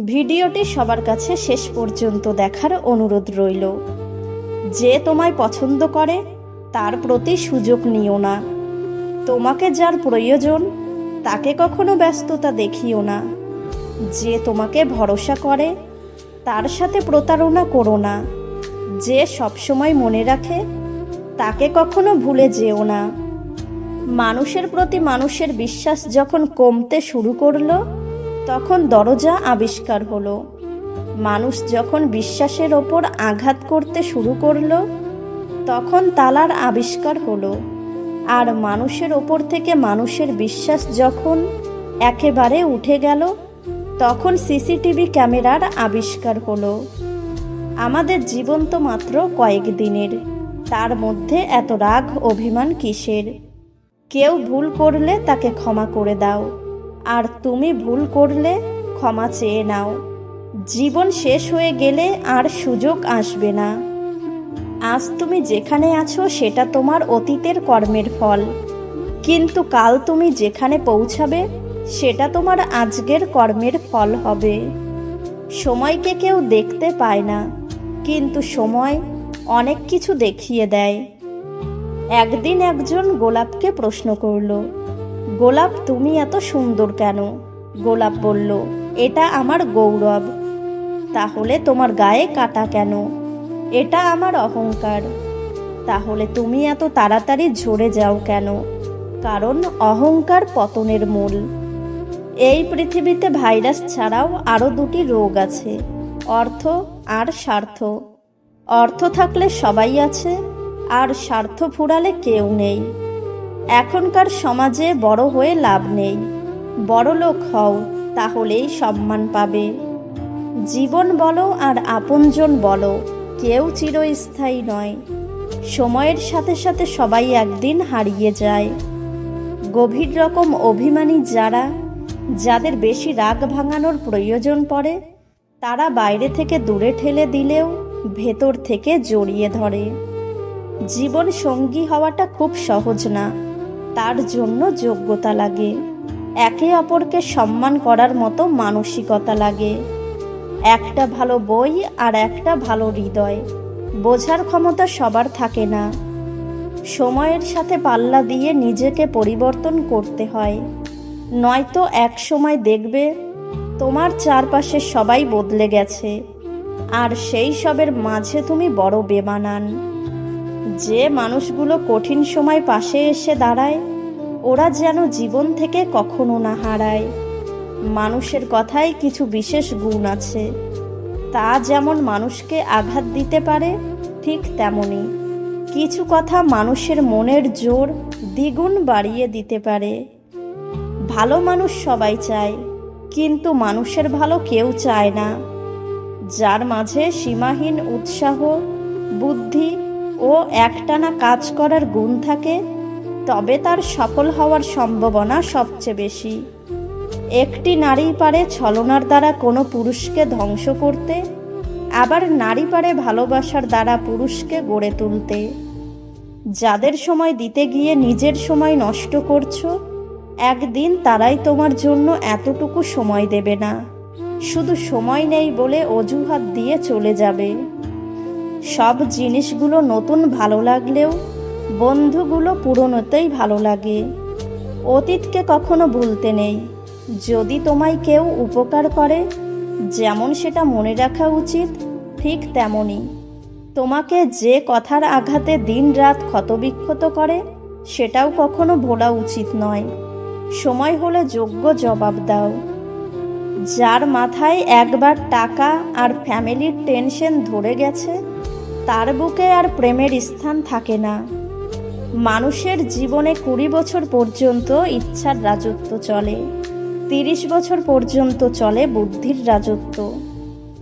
ভিডিওটি সবার কাছে শেষ পর্যন্ত দেখার অনুরোধ রইল। যে তোমায় পছন্দ করে, তার প্রতি সুযোগ নিও না। তোমাকে যার প্রয়োজন, তাকে কখনো ব্যস্ততা দেখিও না। যে তোমাকে ভরসা করে, তার সাথে প্রতারণা করো না। যে সবসময় মনে রাখে, তাকে কখনো ভুলে যেও না। মানুষের প্রতি মানুষের বিশ্বাস যখন কমতে শুরু করল তখন দরজা আবিষ্কার হলো। মানুষ যখন বিশ্বাসের ওপর আঘাত করতে শুরু করল, তখন তালার আবিষ্কার হলো। আর মানুষের ওপর থেকে মানুষের বিশ্বাস যখন একেবারে উঠে গেল, তখন সিসিটিভি ক্যামেরার আবিষ্কার হলো। আমাদের জীবন তো মাত্র কয়েক দিনের, তার মধ্যে এত রাগ অভিমান কিসের? কেউ ভুল করলে তাকে ক্ষমা করে দাও। আর তুমি ভুল করলে ক্ষমা চেয়ে নাও। জীবন শেষ হয়ে গেলে আর সুযোগ আসবে না। আজ তুমি যেখানে আছো সেটা তোমার অতীতের কর্মের ফল। কিন্তু কাল তুমি যেখানে পৌঁছাবে, সেটা তোমার আজকের কর্মের ফল হবে। সময়কে কেউ দেখতে পায় না, কিন্তু সময় অনেক কিছু দেখিয়ে দেয়। একদিন একজন গোলাপকে প্রশ্ন করল গোলাপ, তুমি এত সুন্দর কেন? গোলাপ বলল, এটা আমার গৌরব। তাহলে তোমার গায়ে কাটা কেন? এটা আমার অহংকার। তাহলে তুমি এত তাড়াতাড়ি ঝরে যাও কেন? কারণ অহংকার পতনের মূল। এই পৃথিবীতে ভাইরাস ছাড়াও আরও দুটি রোগ আছে, অর্থ আর স্বার্থ। অর্থ থাকলে সবাই আছে, আর স্বার্থ ফুরালে কেউ নেই। এখনকার সমাজে বড় হয়ে লাভ নেই। বড় লোক হও, তাহলেই সম্মান পাবে। জীবন বলো আর আপনজন বলো, কেউ চিরস্থায়ী নয়। সময়ের সাথে সাথে সবাই একদিন হারিয়ে যায়। গভীর রকম অভিমানী যারা, যাদের বেশি রাগ ভাঙানোর প্রয়োজন পড়ে, তারা বাইরে থেকে দূরে ঠেলে দিলেও ভেতর থেকে জড়িয়ে ধরে। জীবন সঙ্গী হওয়াটা খুব সহজ না। তার জন্য যোগ্যতা লাগে। একে অপরকে সম্মান করার মতো মানসিকতা লাগে। একটা ভালো বই আর একটা ভালো হৃদয়। বোঝার ক্ষমতা সবার থাকে না। সময়ের সাথে পাল্লা দিয়ে নিজেকে পরিবর্তন করতে হয়। নয়তো এক সময় দেখবে, তোমার চারপাশে সবাই বদলে গেছে। আর সেই সবের মাঝে তুমি বড় বেমানান। যে মানুষগুলো কঠিন সময় পাশে এসে দাঁড়ায়, ওরা যেন জীবন থেকে কখনো না হারায়। মানুষের কথায় কিছু বিশেষ গুণ আছে। তা যেমন মানুষকে আঘাত দিতে পারে, ঠিক তেমনি কিছু কথা মানুষের মনের জোর দ্বিগুণ বাড়িয়ে দিতে পারে। ভালো মানুষ সবাই চায়, কিন্তু মানুষের ভালো কেউ চায় না। যার মাঝে সীমাহীন উৎসাহ, বুদ্ধি ও একটানা কাজ করার গুণ থাকে, তবে তার সফল হওয়ার সম্ভাবনা সবচেয়ে বেশি। একটি নারী পারে ছলনার দ্বারা কোনো পুরুষকে ধ্বংস করতে, আবার নারী পারে ভালোবাসার দ্বারা পুরুষকে গড়ে তুলতে। যাদের সময় দিতে গিয়ে নিজের সময় নষ্ট করছ, একদিন তারাই তোমার জন্য এতটুকু সময় দেবে না। শুধু সময় নেই বলে অজুহাত দিয়ে চলে যাবে। সব জিনিসগুলো নতুন ভালো লাগলেও বন্ধুগুলো পুরনোতেই ভালো লাগে। অতীতকে কখনো ভুলতে নেই। যদি তোমায় কেউ উপকার করে, যেমন সেটা মনে রাখা উচিত, ঠিক তেমনই। তোমাকে যে কথার আঘাতে দিন রাত ক্ষতবিক্ষত করে, সেটাও কখনো ভোলা উচিত নয়। সময় হলে যোগ্য জবাব দাও। যার মাথায় একবার টাকা আর ফ্যামিলির টেনশন ধরে গেছে তার বুকে আর প্রেমের স্থান থাকে না। মানুষের জীবনে কুড়ি বছর পর্যন্ত ইচ্ছার রাজত্ব চলে, তিরিশ বছর পর্যন্ত চলে বুদ্ধির রাজত্ব,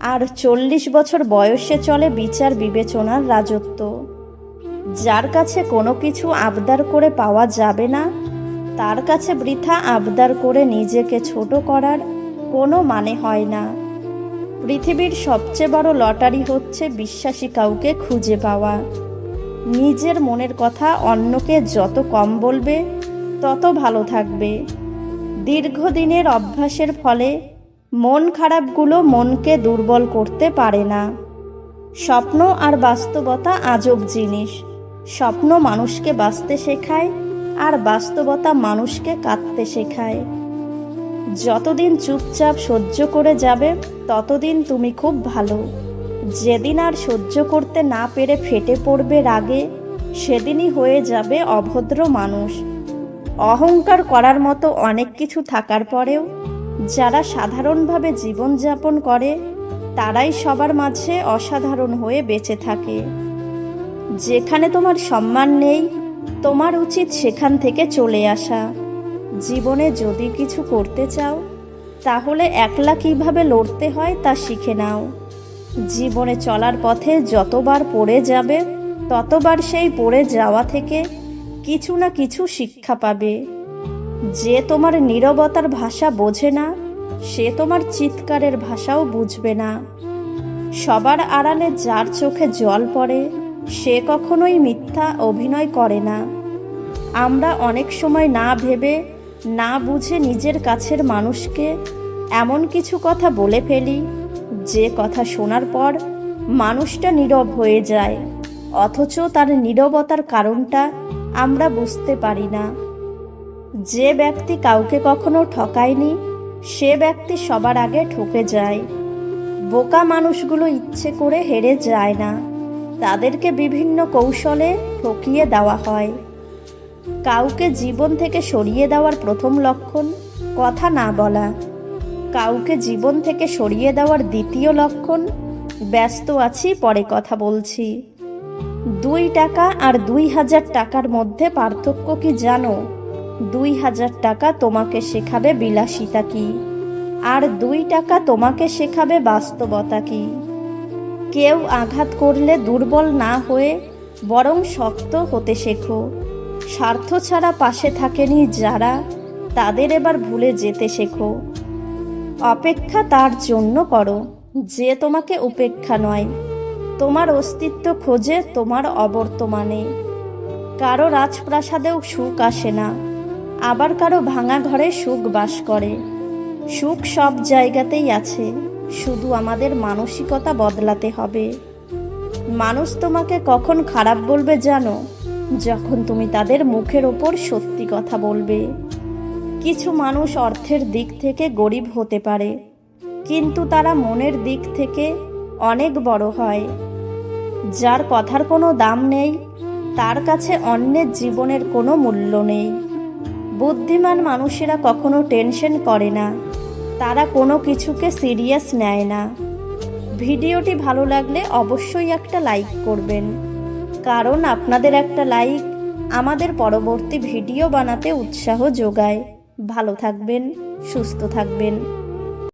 আর চল্লিশ বছর বয়সে চলে বিচার বিবেচনার রাজত্ব। যার কাছে কোনো কিছু আবদার করে পাওয়া যাবে না, তার কাছে বৃথা আবদার করে নিজেকে ছোট করার কোনো মানে হয় না। পৃথিবীর সবচেয়ে বড় লটারি হচ্ছে বিশ্বাসী কাউকে খুঁজে পাওয়া। নিজের মনের কথা অন্যকে যত কম বলবে, তত ভালো থাকবে। দীর্ঘদিনের অভ্যাসের ফলে মন খারাপগুলো মনকে দুর্বল করতে পারে না। স্বপ্ন আর বাস্তবতা আজব জিনিস। স্বপ্ন মানুষকে বাঁচতে শেখায় আর বাস্তবতা মানুষকে কাঁদতে শেখায়। যতদিন চুপচাপ সহ্য করে যাবে, ততদিন তুমি খুব ভালো। যেদিন আর সহ্য করতে না পেরে ফেটে পড়বে রাগে, সেদিনই হয়ে যাবে অভদ্র মানুষ। অহংকার করার মতো অনেক কিছু থাকার পরেও, যারা সাধারণভাবে জীবনযাপন করে, তারাই সবার মাঝে অসাধারণ হয়ে বেঁচে থাকে। যেখানে তোমার সম্মান নেই, তোমার উচিত সেখান থেকে চলে আসা। জীবনে যদি কিছু করতে চাও, তাহলে একলা কীভাবে লড়তে হয় তা শিখে নাও। জীবনে চলার পথে যতবার পড়ে যাবে, ততবার সেই পড়ে যাওয়া থেকে কিছু না কিছু শিক্ষা পাবে। যে তোমার নীরবতার ভাষা বোঝে না, সে তোমার চিৎকারের ভাষাও বুঝবে না। সবার আড়ালে যার চোখে জল পড়ে, সে কখনোই মিথ্যা অভিনয় করে না। আমরা অনেক সময় না ভেবে না বুঝে নিজের কাছের মানুষকে এমন কিছু কথা বলে ফেলি, যে কথা শোনার পর মানুষটা নীরব হয়ে যায়, অথচ তার নীরবতার কারণটা আমরা বুঝতে পারি না। যে ব্যক্তি কাউকে কখনো ঠকায়নি, সে ব্যক্তি সবার আগে ঠকে যায়। বোকা মানুষগুলো ইচ্ছে করে হেরে যায় না। তাদেরকে বিভিন্ন কৌশলে ঠকিয়ে দেওয়া হয়। কাউকে জীবন থেকে সরিয়ে দেওয়ার প্রথম লক্ষণ, কথা না বলা। কাউকে জীবন থেকে সরিয়ে দেওয়ার দ্বিতীয় লক্ষণ, ব্যস্ত আছি, পরে কথা বলছি। দুই টাকা আর দুই হাজার টাকার মধ্যে পার্থক্য কি জানো? দুই হাজার টাকা তোমাকে শেখাবে বিলাসিতা কি? আর দুই টাকা তোমাকে শেখাবে বাস্তবতা কি? কেউ আঘাত করলে দুর্বল না হয়ে বরং শক্ত হতে শেখো। স্বার্থ ছাড়া পাশে থাকেনি যারা, তাদের এবার ভুলে যেতে শেখো। অপেক্ষা তার জন্য করো, যে তোমাকে উপেক্ষা নয়। তোমার অস্তিত্ব খোঁজে তোমার অবর্তমানে। কারও রাজপ্রাসাদেও সুখ আসে না, আবার কারও ভাঙা ঘরে সুখ বাস করে। সুখ সব জায়গাতেই আছে, শুধু আমাদের মানসিকতা বদলাতে হবে। মানুষ তোমাকে কখন খারাপ বলবে জানো? যখন তুমি তাদের মুখের ওপর সত্যি কথা বলবে। কিছু মানুষ অর্থের দিক থেকে গরিব হতে পারে, কিন্তু তারা মনের দিক থেকে অনেক বড় হয়। যার কথার কোনো দাম নেই, তার কাছে অন্যের জীবনের কোনো মূল্য নেই। বুদ্ধিমান মানুষেরা কখনো টেনশন করে না, তারা কোনো কিছুকে সিরিয়াস নেয় না। ভিডিওটি ভালো লাগলে অবশ্যই একটা লাইক করবেন। কারণ আপনাদের একটা লাইক আমাদের পরবর্তী ভিডিও বানাতে উৎসাহ যোগায়। ভালো থাকবেন সুস্থ থাকবেন।